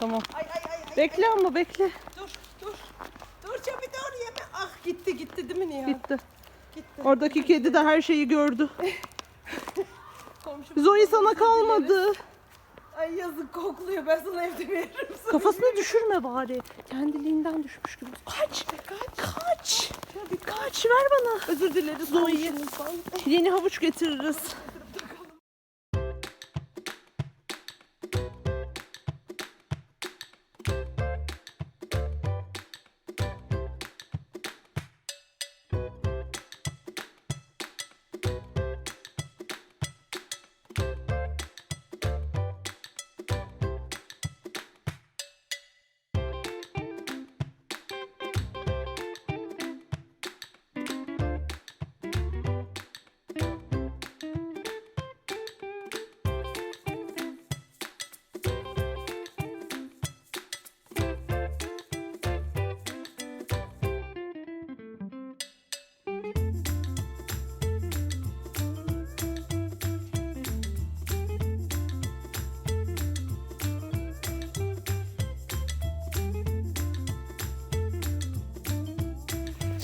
Tamam. Ay ay ay. ay. Bekle ama bekle. Dur dur. Dur Çabi dur yeme. Ah gitti gitti değil mi Nihan? Gitti. Gitti. Oradaki kedi de her şeyi gördü. Zoe sana kalmadı. Ay yazık kokluyor. Ben sana evde veririm. sana. Kafasını düşürme bari. Kendiliğinden düşmüş gibi. Kaç. Kaç. Kaç. Kaç ver bana. Özür dileriz Zoe'yi. Yeni havuç getiririz.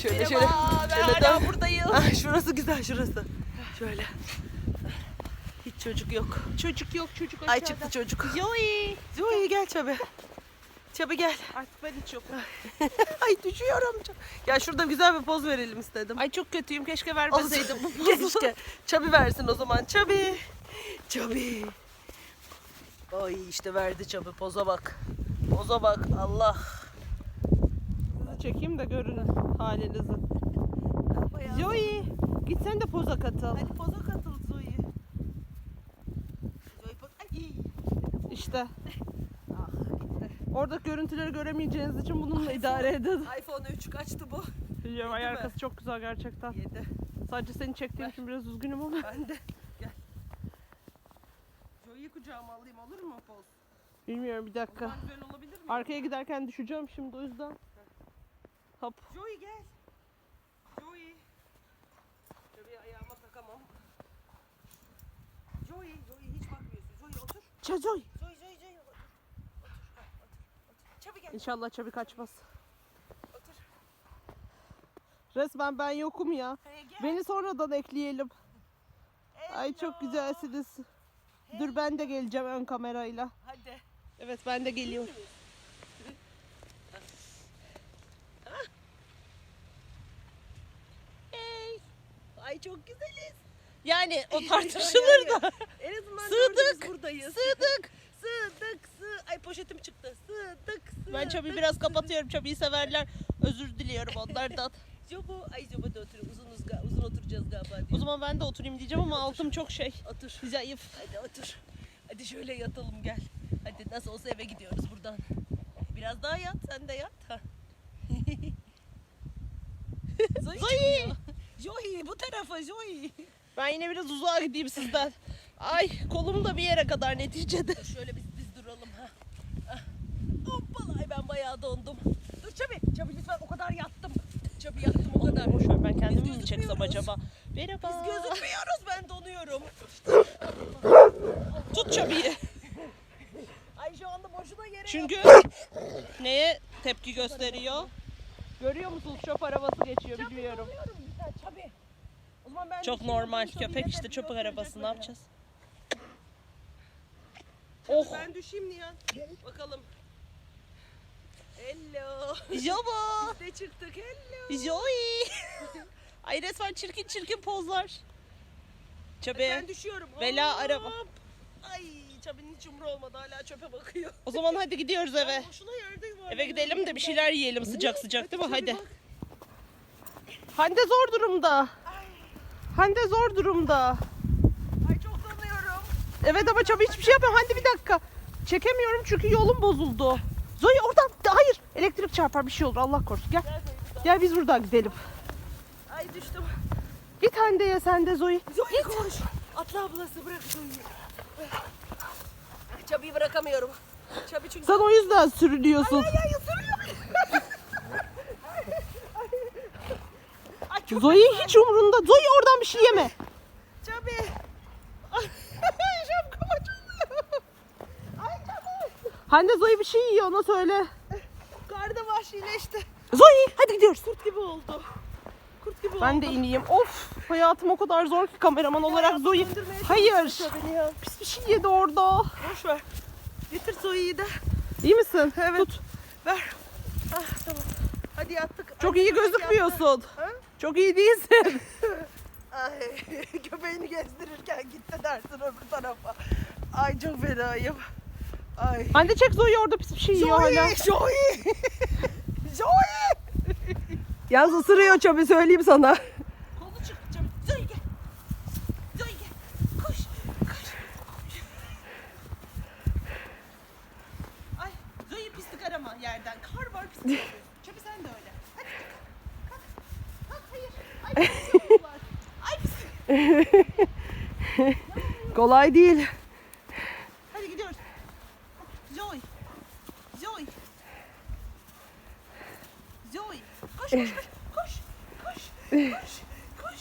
Şöyle şöyle. Merhaba, ben şöyle hala dön. buradayım. Ah, şurası güzel şurası. Şöyle. Hiç çocuk yok. Çocuk yok çocuk Ay aşağıda. çıktı çocuk. Zoe. Zoe gel Çabi. Çabi gel. Artık ben hiç yokum. Ay düşüyorum. Ya şurada güzel bir poz verelim istedim. Ay çok kötüyüm. Keşke vermeseydim bu pozu. Keşke. Çabi versin o zaman. Çabi. Çabi. Ay işte verdi Çabi. Poza bak. Poza bak. Allah. Sizi çekeyim de görün halinizi. Bayağı. Zoe. Git sen de poza katıl. Hadi poza katıl Zoe. Zoe poz. Ay. İşte. Ah gitti. Orada görüntüleri göremeyeceğiniz için bununla idare edin. iPhone 3 kaçtı bu? Biliyorum ay arkası çok güzel gerçekten. 7. Sadece seni çektiğim için biraz üzgünüm ama. Ben de. Gel. Zoe'yi kucağıma alayım olur mu poz? Bilmiyorum bir dakika. Arkaya giderken düşeceğim şimdi o yüzden. Hop. Joey gel. Joey. Joey'i ayağıma takamam. Joey, Joey hiç bakmıyorsun. Joey otur. Çazoy. Joey, Joey, Joey. Otur. Otur. Ha, otur. Otur. Çabuk gel. İnşallah çabuk kaçmaz. Otur. Resmen ben yokum ya. Hey, gel. Beni sonradan ekleyelim. Ay çok Hello. güzelsiniz. Dur ben de geleceğim ön kamerayla. Hadi. Evet ben de geliyorum. Hey. Ay çok güzeliz. Yani o tartışılır da. En azından Sığdık. buradayız. Sığdık. Sığdık. Sığ. Ay poşetim çıktı. Sığdık. Sığdık. Ben çabıyı biraz kapatıyorum. Çabıyı severler. Özür diliyorum onlardan. Jobo. Ay Jobo da otur. Uzun uzun, uzun oturacağız galiba. O diyor. zaman ben de oturayım diyeceğim ama altım çok şey. Otur. Zayıf. Hadi otur. Hadi şöyle yatalım gel. Hadi nasıl olsa eve gidiyoruz buradan. Biraz daha yat sen de yat. Zoe. Joey bu tarafa Joey. Ben yine biraz uzağa gideyim sizden. Ay kolum da bir yere kadar neticede. Şöyle biz biz duralım ha. Ah. Hoppala ay ben bayağı dondum. Dur Çabi. Çabi lütfen o kadar yattım. Çabi yattım o kadar. Boş ver ben kendimi mi çeksem acaba? Merhaba. Biz gözükmüyoruz ben donuyorum. Tut çabıyı. Ay şu anda boşuna yere Çünkü neye tepki gösteriyor? Görüyor musunuz çöp arabası geçiyor Çabi, O zaman ben Çok düşüyorum, normal köpek işte çöp arabası ne yapacağız? Oh. Ben düşeyim Nihan. Bakalım. Hello. Jobo. Biz de çıktık. Hello. Joey. Ay resmen çirkin çirkin pozlar. Çabi. Ben düşüyorum. Bela Hop. araba. Ay Çabi'nin hiç umru olmadı. Hala çöpe bakıyor. O zaman hadi gidiyoruz eve. Ben boşuna yerde yuvarlanıyorum. Eve gidelim de bir şeyler yiyelim sıcak sıcak değil mi? Hadi. Hande zor durumda. Hande zor durumda. Ay çok donuyorum. Evet ama Çabi hiçbir şey yapmıyor. Hande bir dakika. Çekemiyorum çünkü yolum bozuldu. Zoe oradan. Hayır. Elektrik çarpar bir şey olur. Allah korusun. Gel. Gel biz buradan gidelim. Ay düştüm. Git Hande'ye sen de Zoe. Zoe koş. Atla ablası bırak Zoe'yi. Çabi'yi bırakamıyorum. Çabi çünkü... Sen o yüzden sürünüyorsun. Ay ay. Ay çok Zoe hiç umrunda. Zoe oradan bir şey yeme. Çabi. Ay şapkam açılıyor. Ay Çabi. Hande Zoe bir şey yiyor ona söyle. Karda vahşileşti. Zoe hadi gidiyoruz. Kurt gibi oldu. Kurt gibi Ben oldu. de ineyim. Of hayatım o kadar zor ki kameraman olarak Zoe. Hayır. ya. Pis bir şey yedi orada. Boş ver. Getir Zoe'yi de. İyi misin? Evet. Tut. Ver. Ah tamam. Hadi yattık. Çok Ay, iyi gözükmüyorsun. Ha? Çok iyi değilsin. Ay köpeğini gezdirirken gitti dersin öbür tarafa. Ay çok fenayım. Ay. Hande çek Zoe orada pis bir şey yiyor hala. Joey, Joey. Joey. Yalnız ısırıyor çöpü söyleyeyim sana. Kolu çıkacak. Zoe gel. Zoe gel. Koş. Koş. Ay Zoe pislik arama yerden. Kar var pislik arıyorsun. Çöpü sen de öyle. Hadi kalk. Kalk. Kalk hayır. Ay pis yollar. Ay pis. Kolay değil. Hadi gidiyoruz. Zoe. Zoe. Zoe. Koş koş koş. Koş. Koş. Koş. Koş. Koş.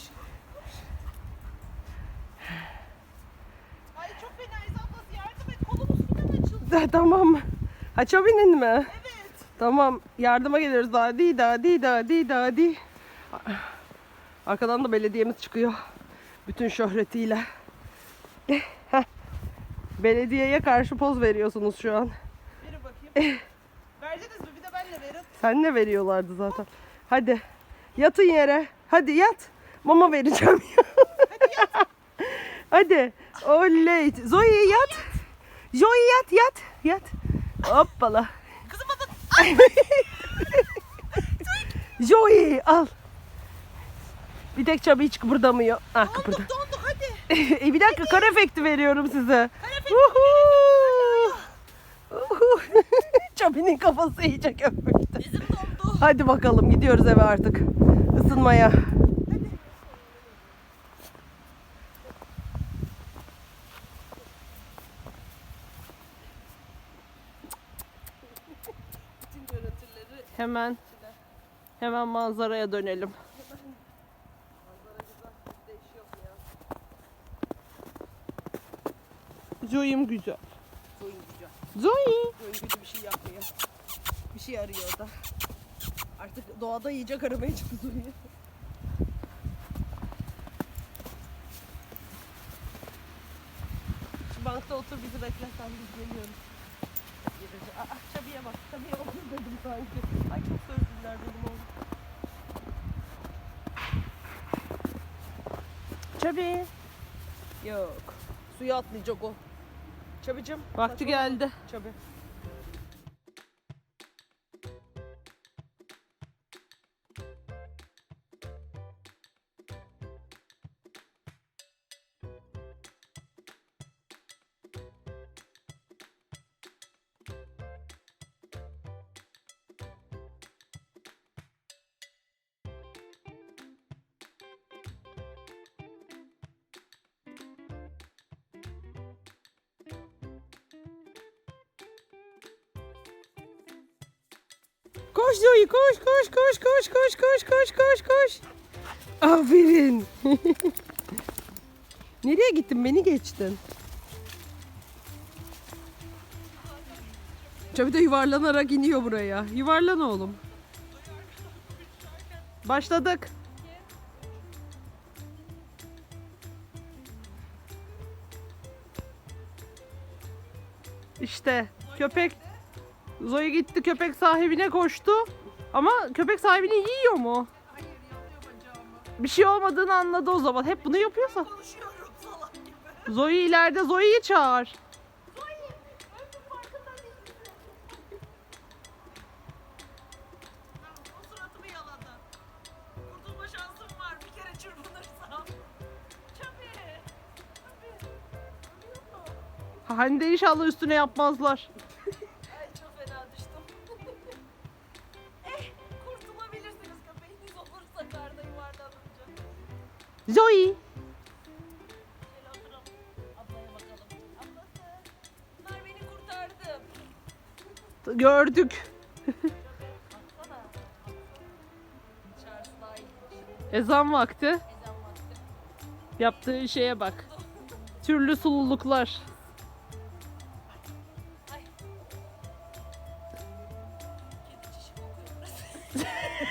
Ay çok fenayız ablası yardım et. Kolumuz falan açıldı. tamam. Ha çöpünün mi? Evet. Tamam. Yardıma geliyoruz. Hadi hadi hadi hadi. Arkadan da belediyemiz çıkıyor. Bütün şöhretiyle. Heh. Belediyeye karşı poz veriyorsunuz şu an. Verin bakayım. Verdiniz mi? Bir de benle verin. Sen ne veriyorlardı zaten. Hadi. Yatın yere. Hadi yat. Mama vereceğim ya. Hadi yat. Hadi. Oley. Zoe yat. Zoe yat yat. Yat. Hoppala. Kızım adın. Joey al. Bir tek çabı hiç kıpırdamıyor. Ah. Donduk donduk hadi. e bir dakika kar efekti veriyorum size. Uhu. Uhu. Çabinin kafası iyice köpüktü. Bizim dondu. Hadi bakalım gidiyoruz eve artık. Isınmaya. Hemen hemen manzaraya dönelim. Zoe'm güzel. Zoe güzel. Zoe. Zoe kötü bir şey yapmıyor. Bir şey arıyor o da. Artık doğada yiyecek aramaya çıktı Zoe. Şu bankta otur bizi beklersen biz geliyoruz. Aa, Çabi'ye bak. Çabi'ye otur dedim sanki. Ay çok sövdüler benim oğlum. Çabi. Yok. Suya atlayacak o. Çabıcım. Vakti geldi. Çabı. Koş Zoe koş koş koş koş koş koş koş koş koş. Aferin. Nereye gittin beni geçtin. Çabi de yuvarlanarak iniyor buraya. Yuvarlan oğlum. Başladık. İşte köpek Zoe gitti köpek sahibine koştu. Ama köpek sahibini yiyor mu? Bir şey olmadığını anladı o zaman. Hep bunu yapıyorsa. Konuşuyorum salak gibi. Zoe ileride Zoe'yi çağır. Zoe mu? Hande inşallah üstüne yapmazlar. gördük. Ezan vakti. Yaptığı şeye bak. Türlü sululuklar.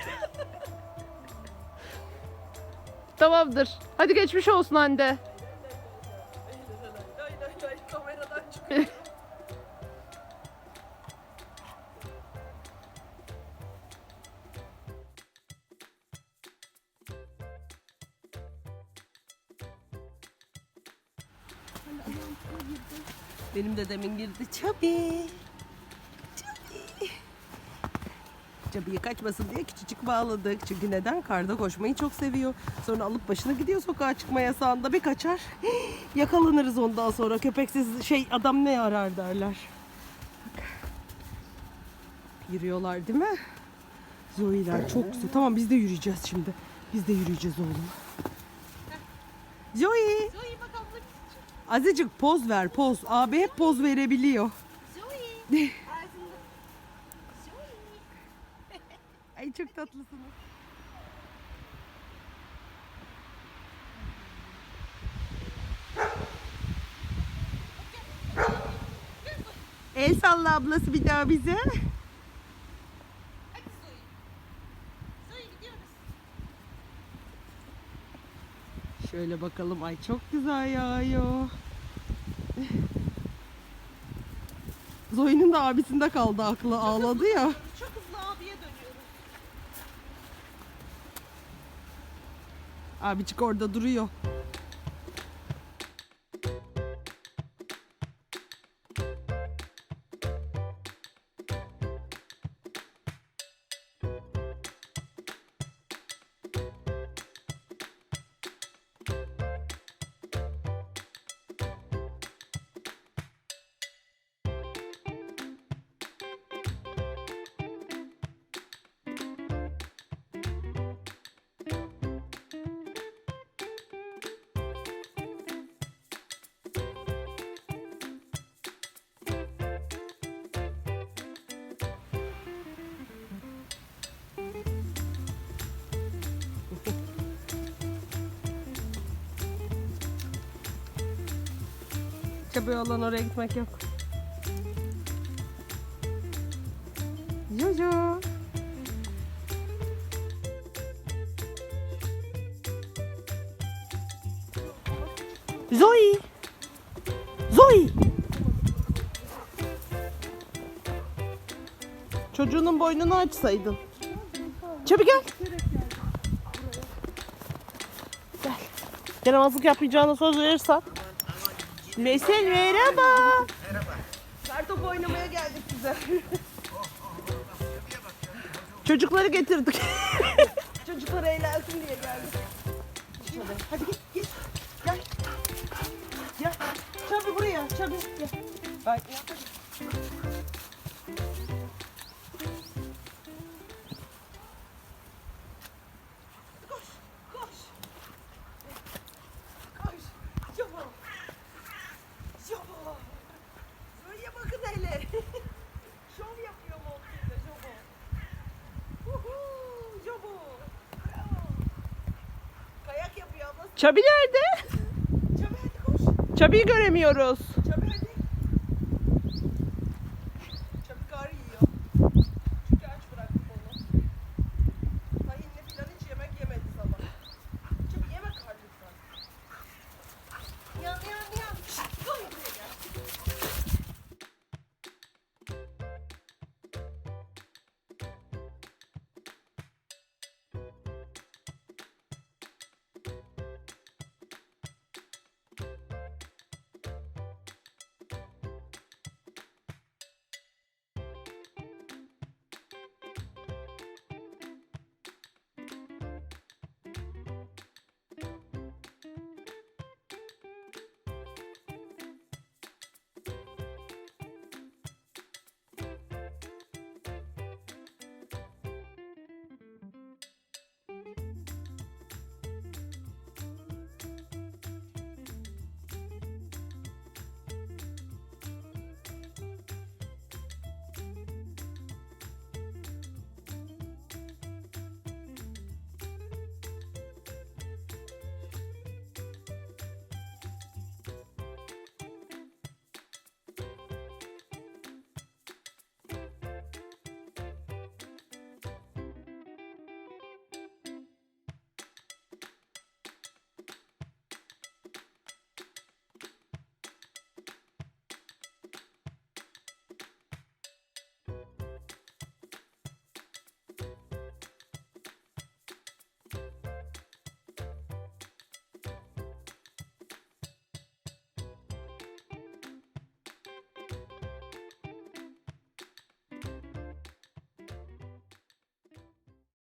Tamamdır. Hadi geçmiş olsun anne. Benim de demin girdi. Çabi. Çabi. Çabi'yi kaçmasın diye küçücük bağladık. Çünkü neden? Karda koşmayı çok seviyor. Sonra alıp başına gidiyor sokağa çıkma yasağında bir kaçar. Yakalanırız ondan sonra. Köpeksiz şey adam ne arar derler. Bak. Yürüyorlar değil mi? Zoe'ler çok güzel. Tamam biz de yürüyeceğiz şimdi. Biz de yürüyeceğiz oğlum. Zoe. Zoe. Azıcık poz ver poz. Abi hep poz verebiliyor. Ay çok tatlısınız. El salla ablası bir daha bize. Hadi Zoe. Zoe gidiyoruz. Şöyle bakalım ay çok güzel yağıyor. Zoe'nin de abisinde kaldı aklı ağladı ya. Çok hızlı abiye dönüyoruz. Abicik orada duruyor. Çabuğu olan oraya gitmek yok. Jojo. Zoe. Zoe. Çocuğunun boynunu açsaydın. Çabuk gel. Gel. Yaramazlık yapmayacağına söz verirsen. Mesel merhaba. Merhaba. Kartopu oynamaya geldik size. Çocukları getirdik. Çocuklar eğlensin diye geldik. Hadi git git. Gel. Gel. Çabuk buraya. Çabuk gel. Ay. Çabi nerede? Çabuk hadi koş. Çabi'yi göremiyoruz.